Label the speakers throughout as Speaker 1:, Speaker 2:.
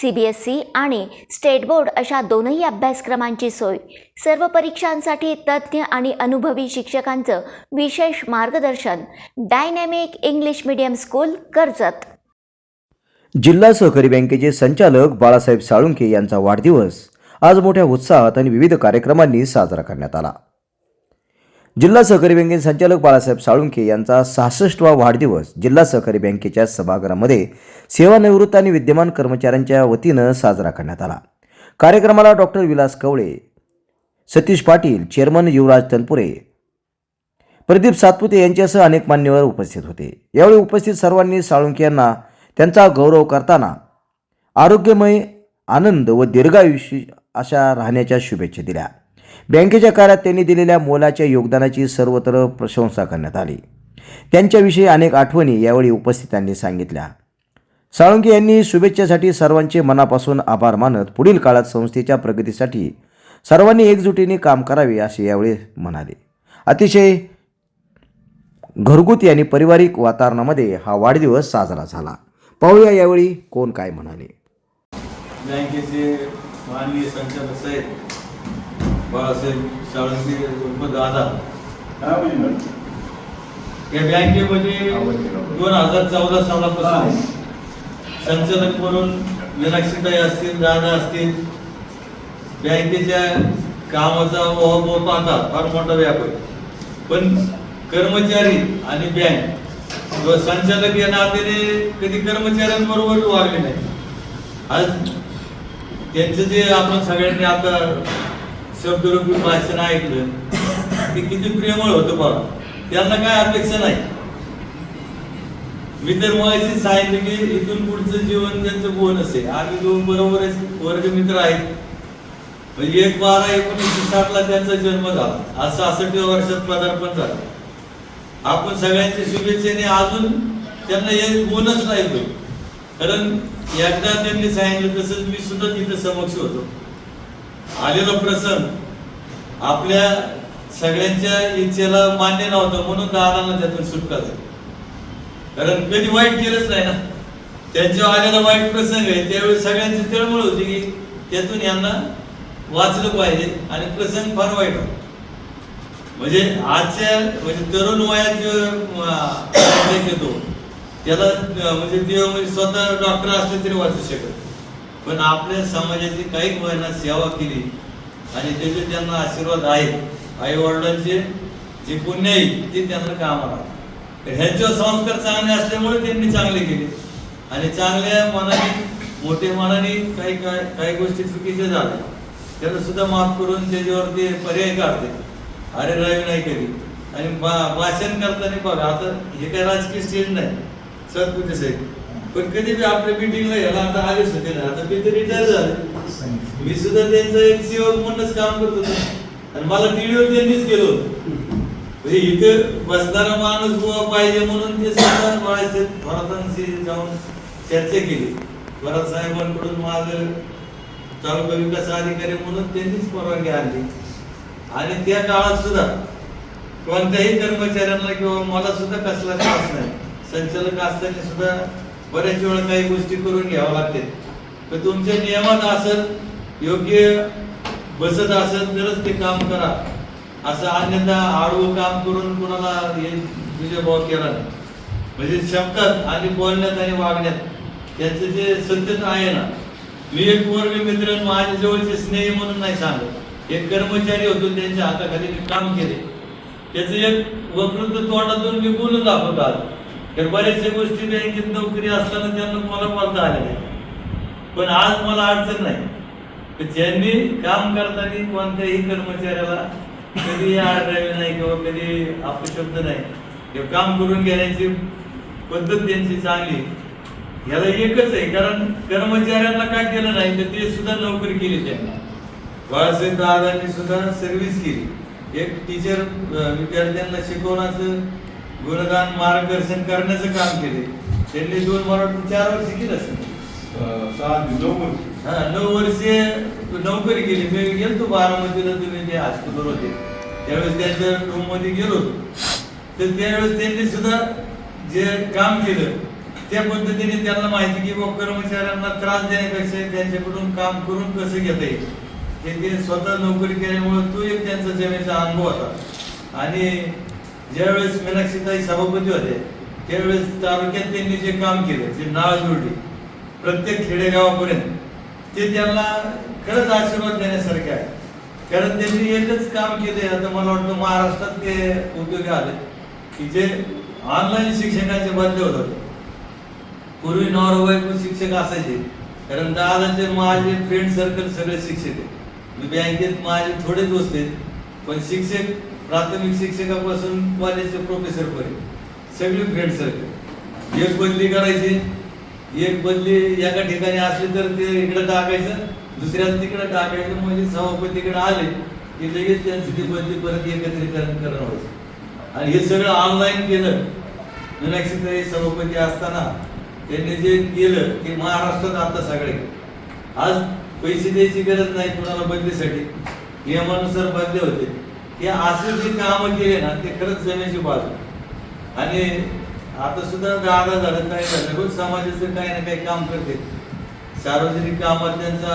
Speaker 1: C B S C आणि state board अशा दोनही अभ्यासक्रमांची सोय. सर्व परीक्षांसाठी तज्ज्ञ आणि अनुभवी शिक्षकांचं विशेष मार्गदर्शन dynamic English medium school Karjat.
Speaker 2: जिल्हा सहकारी बँकेचे संचालक बाळासाहेब साळुंके यांचा वाढदिवस आज मोठ्या उत्साहात आणि विविध कार्यक्रमांनी साजरा करण्यात आला. जिल्हा सहकारी बँकेचे संचालक बाळासाहेब साळुंके यांचा सहासष्टवा वाढदिवस जिल्हा सहकारी बँकेच्या सभागृहामध्ये सेवानिवृत्त आणि विद्यमान कर्मचाऱ्यांच्या वतीनं साजरा करण्यात आला. कार्यक्रमाला डॉक्टर विलास कवळे सतीश पाटील चेअरमन युवराज तनपुरे प्रदीप सातपुते यांच्यासह अनेक मान्यवर उपस्थित होते. यावेळी उपस्थित सर्वांनी साळुंखे यांना त्यांचा गौरव करताना आरोग्यमय आनंद व दीर्घायुष्य अशा राहण्याच्या शुभेच्छा दिल्या. बँकेच्या कार्यात त्यांनी दिलेल्या मोलाच्या योगदानाची सर्वत्र प्रशंसा करण्यात आली. त्यांच्याविषयी अनेक आठवणी यावेळी उपस्थितांनी सांगितल्या. साळुंके यांनी शुभेच्छेसाठी सर्वांचे मनापासून आभार मानत पुढील काळात संस्थेच्या प्रगतीसाठी सर्वांनी एकजुटीने काम करावे असे यावेळी म्हणाले. अतिशय घरगुती आणि पारिवारिक वातावरणामध्ये हा वाढदिवस साजरा झाला. पाहूया यावेळी कोण काय म्हणाले.
Speaker 3: बँकेचे माननीय संचालक साहेब बाळासाहेब साळुंके उर्फ दादा. या बँकेमध्ये दोन हजार चौदा सालापासून संचालक म्हणून मीनाक्षीताई असतील दादा असतील बँकेच्या कामाचा ओहम पाहता फार मोठा व्याप पण कर्मचारी आणि बँक संचालक या नात्याने कधी कर्मचाऱ्यांबरोबर वागले नाही आज त्यांचं जे आपण सगळ्यांनी आता शब्दरूपी भाषण ऐकलं ते किती प्रेमळ होतं बाबा. त्यांना काय अपेक्षा नाही. मी तर मगाशी सांगितलं की इथून पुढचं जीवन त्यांचं बोनस आहे आम्ही दोन बरोबर वर्ग मित्र आहेत. म्हणजे एक बारा एकोणीसशे साठला त्यांचा जन्म झाला. असं सहासष्ट वर्षात पदार्पण झालं. आपण सगळ्यांच्या शुभेच्छेने अजून त्यांना एक बोनस नाही कारण एकदा त्यांनी सांगितलं तसंच मी सुद्धा तिथं समक्ष होतो. आलेला प्रसंग आपल्या सगळ्यांच्या इच्छेला मान्य नव्हतं म्हणून दादांना त्यातून सुटका झाली. कारण कधी वाईट केलंच नाही ना. त्यांच्या आलेला वाईट प्रसंग आहे त्यावेळी सगळ्यांची तळमळ होती की त्यातून यांना वाचलं पाहिजे आणि प्रसंग फार वाईट होता. म्हणजे आजच्या म्हणजे तरुण वयात जो येतो त्याला म्हणजे देव म्हणजे स्वतः डॉक्टर असले तरी वाचू शकत पण आपल्या समाजाची काही महिना सेवा केली आणि त्याचे त्यांना आशीर्वाद आहेत. आई वडिलांचे जे पुण्य आहे ते त्यांना कामाला आलं. तर ह्यांच्यावर संस्कार चांगले असल्यामुळे त्यांनी चांगले केले. आणि चांगल्या मनाने मोठे मनाने काही काही काही गोष्टी चुकीच्या झाल्या. त्यांना सुद्धा माफ करून त्याच्यावरती पर्याय काढते अरे रवी नाही कधी. आणि भा- भाषण करताना बघा आता हे काय राजकीय स्टेज नाही. सत्पुते साहेब पण कधी बी आपल्या मिटिंगला याला आता आलेच होते ना आता मी तर रिटायर झाले. मी सुद्धा त्यांचं एक सीओ म्हणूनच काम करत होतो. आणि मला टीव्हीवर त्यांनीच केलं होतं. म्हणजे इथे बसणारा माणूस बुवा पाहिजे म्हणून ते सुद्धा बाळासाहेब भरतांशी जाऊन चर्चा केली. भरत साहेबांकडून माझं तालुका विकास अधिकारी म्हणून त्यांनीच परवानगी आणली. आणि त्या काळात सुद्धा कोणत्याही कर्मचाऱ्यांना किंवा मला सुद्धा कसला त्रास नाही. संचालक असताना सुद्धा बऱ्याच वेळा काही गोष्टी करून घ्याव्या लागते. पण तुमच्या नियमात असेल योग्य बसत असेल तरच ते काम करा. असं अन्यथा आडवं काम करून कुणाला हे विजय केला नाही. म्हणजे शब्दात आणि बोलण्यात आणि वागण्यात त्याचं जे सत्यता आहे ना मी एक वर्ग मित्र माझ्या जवळचे स्नेही म्हणून नाही सांगत. एक कर्मचारी होतो त्यांच्या हाताखाली मी काम केले. त्याचं एक वक्तृत्व तोंडातून मी बोलून दाखवतो आज. तर बऱ्याचशा गोष्टी बँकेत नोकरी असताना त्यांना मला बोलता आले नाही. पण आज मला अडचण नाही. तर ज्यांनी काम करताना कोणत्याही कर्मचाऱ्याला कधी आडरावी नाही किंवा कधी अपशब्द नाही किंवा काम करून घेण्याची पद्धत त्यांची चांगली ह्याला एकच आहे कारण कर्मचाऱ्यांना काय केलं नाही तर ते सुद्धा नोकरी केली त्यांनी. बाळासाहेब दादांनी सुद्धा सर्व्हिस केली. एक टीचर विद्यार्थ्यांना शिकवण्याचं गुणगान मार्गदर्शन करण्याचं काम केले. त्यांनी दोन मला वाटतं चार वर्ष केलं असेल.
Speaker 4: सहा नऊ वर्ष.
Speaker 3: हा नऊ वर्षे नोकरी केली. मी गेलतो बारामतीला तुम्ही ते हॉस्पिटल होते. त्यावेळेस त्यांच्या रूममध्ये गेलो. तर त्यावेळेस त्यांनी सुद्धा जे काम केलं त्या पद्धतीने त्यांना माहिती की बुवा कर्मचाऱ्यांना त्रास देण्यापेक्षा त्यांच्याकडून काम करून कसं घेता येईल? ते ते स्वतः नोकरी केल्यामुळे तो एक त्यांचा जमेचा अनुभव होता. आणि ज्यावेळेस मीनाक्षीताई सभापती होते त्यावेळेस तालुक्यात त्यांनी जे काम केलं जे नाळ जोडली प्रत्येक खेडेगावापर्यंत ते त्यांना खरंच आशीर्वाद देण्यासारखे आहे कारण त्यांनी एकच काम केले आता मला वाटतं महाराष्ट्रात ते उपयोगी आले की जे ऑनलाईन शिक्षणाचे बदले होत होते. पूर्वी नॉर बायको शिक्षक असायचे कारण दादाचे माझे फ्रेंड सर्कल सगळे शिक्षक आहेत. मी बँकेत माझे थोडेच बसते पण शिक्षक प्राथमिक शिक्षकापासून कॉलेजचे प्रोफेसर पर्यंत. सगळे फ्रेंड सर्कल एक बदली करायची. एक बदली एका ठिकाणी असली तर ते इकडे टाकायचं दुसऱ्या तिकडे टाकायचं. म्हणजे सभापतीकडे आले की लगेच त्यांची ती बदली परत एकत्रीकरण करणं व्हायचं आणि हे सगळं ऑनलाईन केलं. मीनाक्षीताई सभापती असताना त्यांनी जे केलं ते महाराष्ट्रात आता सगळे. आज पैसे द्यायची गरज नाही कुणाला बदलीसाठी. नियमानुसार बदले होते. हे असे जे कामं केले ना ते खरंच जमेची बाजू. आणि आता सुद्धा दादा झालं काय झालं रोज समाजाचं काही ना काही काम करते. सार्वजनिक कामात त्यांचा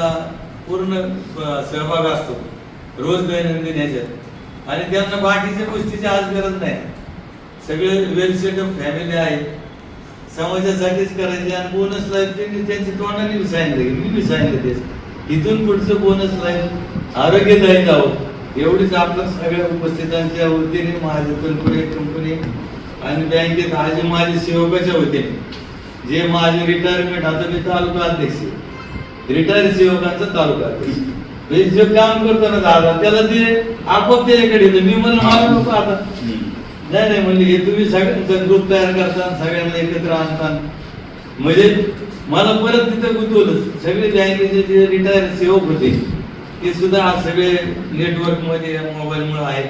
Speaker 3: पूर्ण सहभाग असतो रोज दैनंदिन याच्यात. आणि त्यांना बाकीच्या गोष्टीची आज गरज नाही. सगळे वेल सेटअप फॅमिली आहे समाजासाठीच करायचे आणि बोनस लाईफ त्यांनी त्यांच्या तोंडाने बी सांगितलं मी बी सांगितलं इथून पुढचं बोनस लाईफ आरोग्यदायी जावं. एवढीच आपल्या सगळ्या उपस्थितांच्या वतीने माझे कंपनी कंपनी आणि बँकेत आज माझे सेवकाच्या वतीने जे माझे रिटायरमेंट आता मी तालुका अध्यक्ष रिटायर सेवकांचा तालुका अध्यक्ष म्हणजे जे काम करतो ना दादा त्याला ते आपोआप त्याच्याकडे येतं. मी म्हणलं मला नको आता. नाही नाही म्हणजे हे तुम्ही सगळ्यांचा ग्रुप तयार करता सगळ्यांना एकत्र आणता. म्हणजे मला परत तिथं गुंतवलं. सगळे बँकेचे जे रिटायर सेवक होते ते सुद्धा आज सगळे नेटवर्कमध्ये मोबाईल मुळे आहेत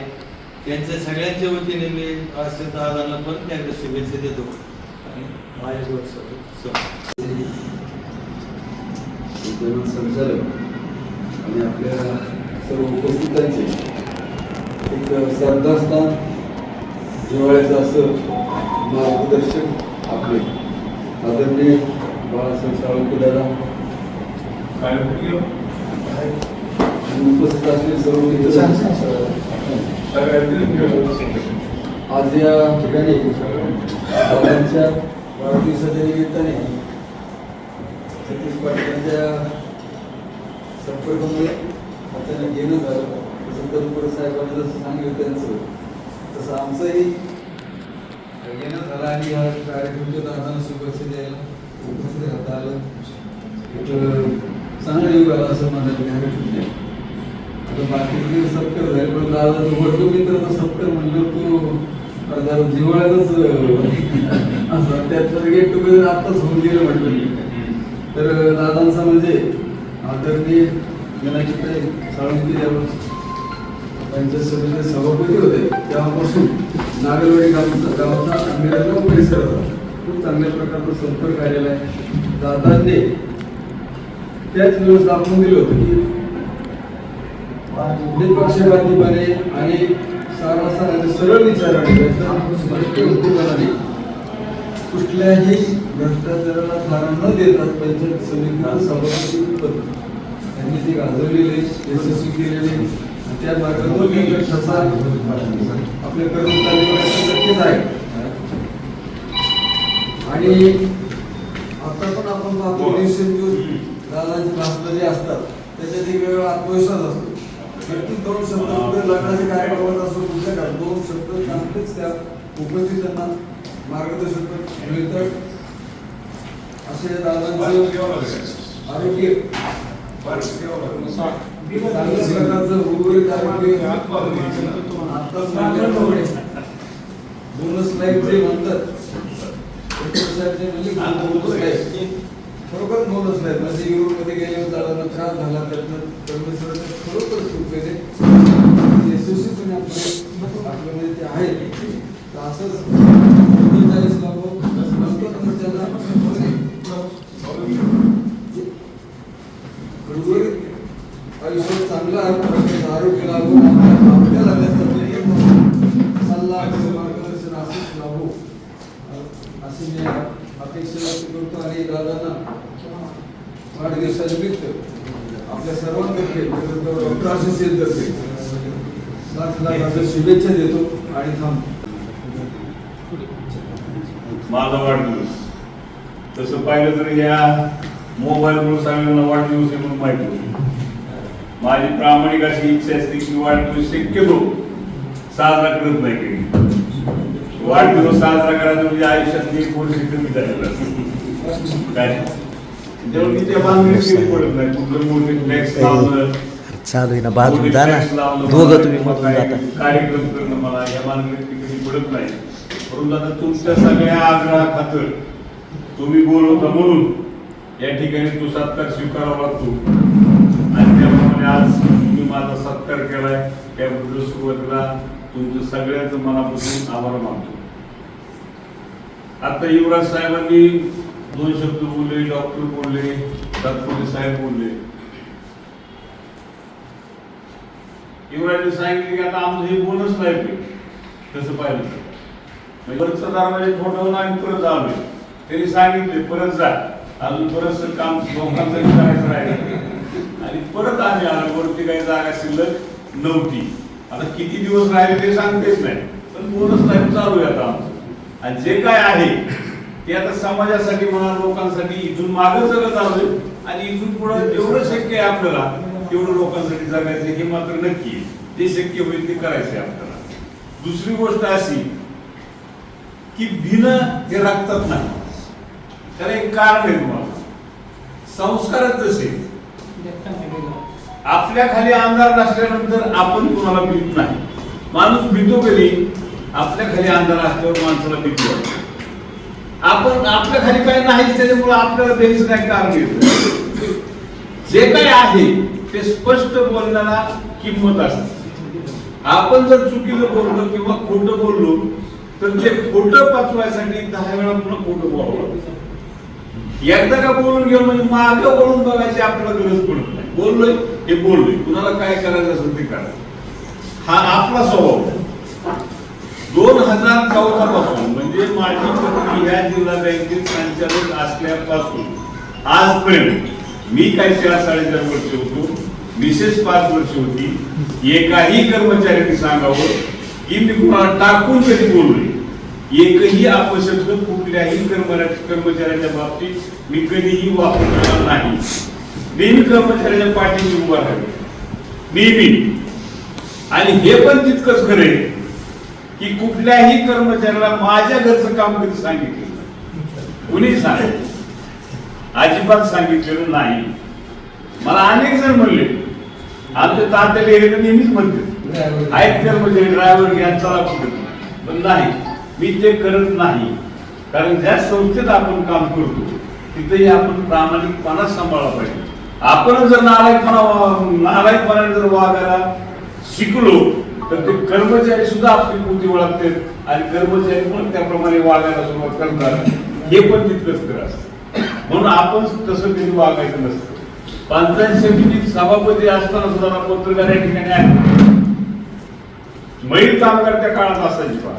Speaker 3: त्यांच्या सगळ्यांच्या वतीने मी असे दादांना परत एकदा शुभेच्छा देतो. आणि.
Speaker 4: उद्योजक संचालक आणि आपल्या सर्व उपस्थितांचे एक श्रद्धास्थान जिव्हाळ्याचं असं मार्गदर्शक आपले. आदरणीय बाळासाहेब साळुंके दादा आणि उपस्थित असलेले सर्व मित्र आज या ठिकाणी दादांच्या वाढदिवसाच्या निमित्ताने सतीश पाटील यांच्या संपर्कामुळे अचानक येणं झालं तसं तत्पर साहेबांनी जसं सांगितलं त्यांचं तसं आमचंही येणं झालं आणि या कार्यक्रमच्या दादांना शुभेच्छा द्यायला उपस्थित राहता आलं एक चांगलं योग आला असं माझ्या आता बाकी सत्कार झाले. पण दादा वर्ग मित्र तर सत्कार म्हणलं तू जरा जिव्हाळ्यातच असं. त्यातलं गेट टुगेदर आत्ताच होऊन गेलं म्हटलं मी. तर दादांचा म्हणजे आदरणीय गणाचिताई साळुंकी त्यांच्या सभेचे सभापती होते. तेव्हापासून नागरवाडी गावचा गावचा आंबेडकर परिसर होता. खूप चांगल्या प्रकारचा संपर्क आलेला आहे दादांनी त्याच वेळेस दाखवून दिलं होतं की निपक्षपातीपणे आणि सारासार आणि सरळ विचाराने स्पष्ट उद्योगाने कुठल्याही भ्रष्टाचाराला थारा न देता पंचायत समितीचं सभापती पद त्यांनी ते गाजवलेले यशस्वी केलेले. आणि त्या मार्गातून मी ठसा आपल्या कर्मचारी नक्कीच आहे. आणि आता पण आपण पाहतो दिवसेंदिवस दादांचे भाषण जे असतात. त्याच्यात एक वेगळा आत्मविश्वास असतो. नक्कीच दोन शब्द कुठे लग्नाचे कार्यक्रमात असो कुठल्या का दोन शब्द चांगलेच त्या उपस्थितांना मार्गदर्शन मिळतात. असे दादांचं आरोग्य. चांगल्या प्रकारचं उर्वरित आरोग्य. आत्ताच बोनस लाईफ जे म्हणतात म्हणजे बोनस लाईफ खरोखर बोनस लाईफ म्हणजे युरोपमध्ये गेले दादांना त्रास झाला त्यातनं परमेश्वराने खरोखर सुख केले यशस्वीपणे आपले आपल्यामध्ये म्हणजे ते आहे. तर असंच एकोणचाळीस लाभो नंतर मग चांगलं आहे. शुभेच्छा देतो आणि थांबतो
Speaker 5: माझा वाढदिवस तसं पाहिलं तर या मोबाईलमुळे सगळ्यांना वाढदिवस आहे म्हणून माहिती होतं. माझी प्रामाणिक अशी इच्छा असते की वाढदिवस शक्यतो साजरा करत नाही कधी वाढदिवस साजरा करायचा म्हणजे आयुष्यात एक वर्ष कमी झालेलं. काय जेव्हा मी त्या बांधणीत कमी पडत नाही, कुठलं मोठे लावलं
Speaker 2: चालू आहे ना बाजून जा ना. दोघं तुम्ही मधून जाता.
Speaker 5: कार्यक्रम करणं मला या मानगडीत मी कधी पडत नाही. परंतु आता तुमच्या सगळ्या आग्रहा खातर तुम्ही बोलवता म्हणून या ठिकाणी तो सत्कार स्वीकारावा लागतो. आणि त्याप्रमाणे आज तुम्ही माझा सत्कार केलाय. त्याबद्दल सुरुवातीला तुमचं सगळ्यांचं मनापासून आभार मानतो. आता युवराज साहेबांनी दोन शब्द बोलले डॉक्टर बोलले साहेब बोलले. युवराजने सांगितले की आता आमचं हे बोनस नाही तसं पाहिलं तर. म्हणजे दरवाजे ठोठावून आम्ही परत आलोय त्यांनी सांगितले परत जा. अजून बरंचसं काम लोकांचं करायचं राहिलं. आणि परत आम्ही आलो. वरती काही जागा शिल्लक नव्हती. आता किती दिवस राहिले ते सांगतेच नाही. पण बोनस नाही चालू आहे आता आमचं. आणि जे काय आहे ते आता समाजासाठी म्हणा लोकांसाठी इथून मागं जगत आलोय आणि इथून पुढे जेवढं शक्य आहे आपल्याला. तेवढं लोकांसाठी जगायचं हे मात्र नक्की ते जे शक्य होईल ते करायचं आपल्याला. दुसरी गोष्ट अशी की भिनं हे राखतात नाही. त्याला एक कारण आहे तुम्हाला. संस्कारच जसे आपल्या खाली अंधार नसल्यानंतर आपण कुणाला भीत नाही. माणूस भीतो कधी? आपल्या खाली अंधार असल्यावर माणसाला भीती वाटते. आपण आपल्या खाली काय नाही त्याच्यामुळे आपल्याला द्यायचं नाही कारण येत. जे काही आहे ते स्पष्ट बोलण्याला किंमत असते. आपण जर चुकीचं बोललो किंवा खोटं बोललो तर ते खोटं पाचवायसाठी दहा वेळा पुन्हा खोटं बोलावं लागतं. एकदा का बोलून गेलो म्हणजे मागं बोलून बघायची आपल्याला गरज पडत नाही. बोललोय हे बोललोय. कुणाला काय करायचं असेल ते करा. हा आपला स्वभाव दोन हजार चौदा पासून म्हणजे माझी पत्नी ह्या जिल्हा बँकेत संचालक असल्यापासून आजपर्यंत मी काही चार साडेचार वर्ष होतो मिसेस पाच वर्ष होती. एकाही कर्मचाऱ्यांनी सांगावं की मी कुणाला टाकून कधी बोलू एकही अपशब्द कुठल्याही कर्मचाऱ्याच्या बाबतीत मी कधीही वापरणार नाही. नेहमी कर्मचाऱ्याच्या पाठीशी उभा राहील नेहमी. आणि हे पण तितकंच खरे की कुठल्याही कर्मचाऱ्याला माझ्या घरचं काम कधी सांगितलं कुणी सांगितलं? अजिबात सांगितलेलं नाही. मला अनेक जण म्हणले आमच्या तात्याला हे नेहमीच म्हणते. आहेत म्हणजे ड्रायव्हर घ्या चला कुठे पण नाही मी ते करत नाही. कारण ज्या संस्थेत आपण काम करतो तिथेही आपण प्रामाणिकपणा सांभाळला पाहिजे. आपण जर नालायकपणा नालायकपणाने जर वागायला शिकलो तर ते कर्मचारी सुद्धा आपली कृती ओळखतात आणि कर्मचारी पण त्याप्रमाणे वागायला सुरुवात करतात. हे पण तितकंच तर असतं. म्हणून आपण तसं कधी वागायचं नसतं. पंचायत समितीत सभापती असताना सुद्धा पत्रकार या ठिकाणी आहे मैल कामगार त्या काळात असायचे पहा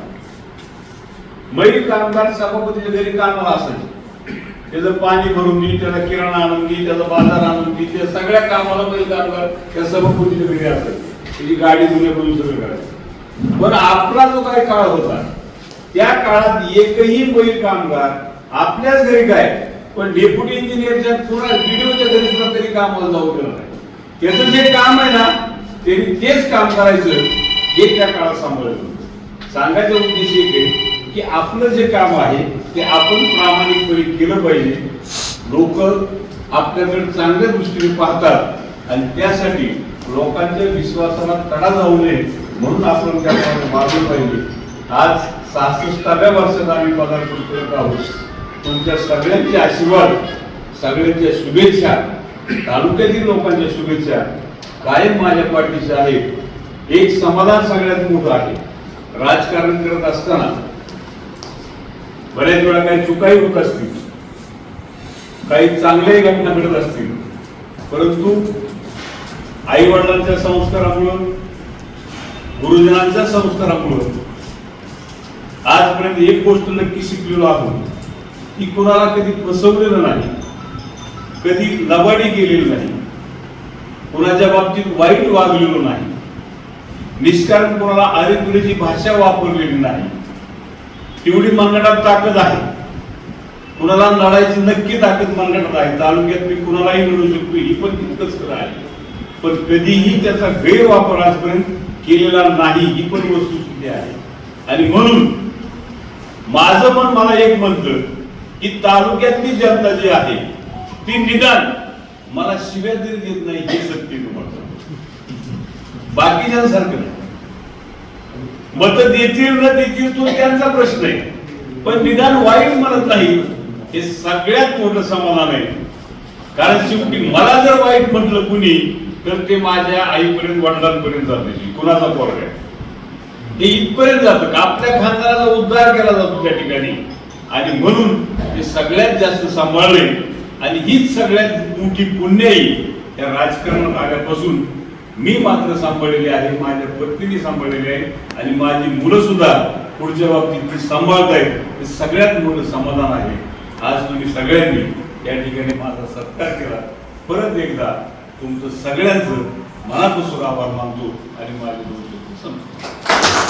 Speaker 5: मैल कामगार सभापतीच्या घरी कामाला असायचे. त्याचं पाणी भरून घे त्याला किराणा आणून घे त्याचा बाजार आणून घे त्या सगळ्या कामाला बैल कामगार त्या सभापतीच्या घरी असायचे. त्याची गाडी दुनियाकडून सगळं करायचं. पण आपला जो काही काळ होता त्या काळात एकही बैल कामगार आपल्याच घरी काय पण डेप्युटी इंजिनियरच्या पूर्ण बीडीओच्या घरी सुद्धा तरी कामाला जाऊ दिलं नाही. त्याचं जे काम आहे ना त्यांनी तेच काम करायचं हे त्या काळात सांभाळलं सांगायचा उद्देश एक आहे की आपलं जे काम आहे ते आपण प्रामाणिकपणे केलं पाहिजे. लोक आपल्याकडे चांगल्या दृष्टीने पाहतात आणि त्यासाठी लोकांच्या विश्वासाला तडा जाऊ नये म्हणून आपण त्याप्रमाणे वागलं पाहिजे. आज सहासष्टाव्या वर्षात आम्ही पदार्पण करत आहोत. तुमच्या सगळ्यांचे आशीर्वाद सगळ्यांच्या शुभेच्छा तालुक्यातील लोकांच्या शुभेच्छा कायम माझ्या पाठीचे आहेत. एक समाधान सगळ्यात मोठं आहे. राजकारण करत असताना बऱ्याच वेळा काही चुकाही होत असतील. काही चांगल्याही घटना घडत असतील. परंतु आई वडिलांच्या संस्कारामुळं गुरुजनांच्या संस्कारामुळं आजपर्यंत एक गोष्ट नक्की शिकलेलो आहोत. की कुणाला कधी फसवलेलं नाही कधी लबाडी केलेली नाही कुणाच्या बाबतीत वाईट वागलेलो नाही निष्कारण कोणाला आरेतुरीची भाषा वापरलेली नाही तेवढी मनगटात ताकद आहे. कुणाला लढायची नक्की ताकद मनगटात आहे. तालुक्यात मी कुणालाही लढू शकतो ही पण तितकंच खरं आहे. पण कधीही त्याचा गैरवापर आजपर्यंत केलेला नाही ही पण वस्तुस्थिती आहे. आणि म्हणून माझं मन मला एक म्हणतं की तालुक्यातली जनता जी आहे ती निदान मला शिव्या तरी देत नाही हे सत्य तुम्हाला बाकीच्यासारखं मत देतील न देतील तो त्यांचा प्रश्न आहे. पण निदान वाईट म्हणत नाही हे सगळ्यात मोठं समाधान आहे. कारण शेवटी मला जर वाईट म्हटलं कुणी तर ते माझ्या आईपर्यंत वडिलांपर्यंत जाते कुणाचा पोरग आहे? ते इथपर्यंत जातं. का आपल्या खानदाराचा उद्धार केला जातो त्या ठिकाणी. आणि म्हणून हे सगळ्यात जास्त सांभाळले आणि हीच सगळ्यात मोठी पुण्याई या राजकारणात आल्यापासून मी मात्र सांभाळलेली आहे माझ्या पत्नीने सांभाळलेली आहे आणि माझी मुलं सुद्धा पुढच्या बाबतीत ती सांभाळत आहेत हे सगळ्यात मोठं समाधान आहे. आज तुम्ही सगळ्यांनी या ठिकाणी माझा सत्कार केला. परत एकदा तुमचं सगळ्यांचं मनापासून आभार मानतो आणि माझे दोन समजतो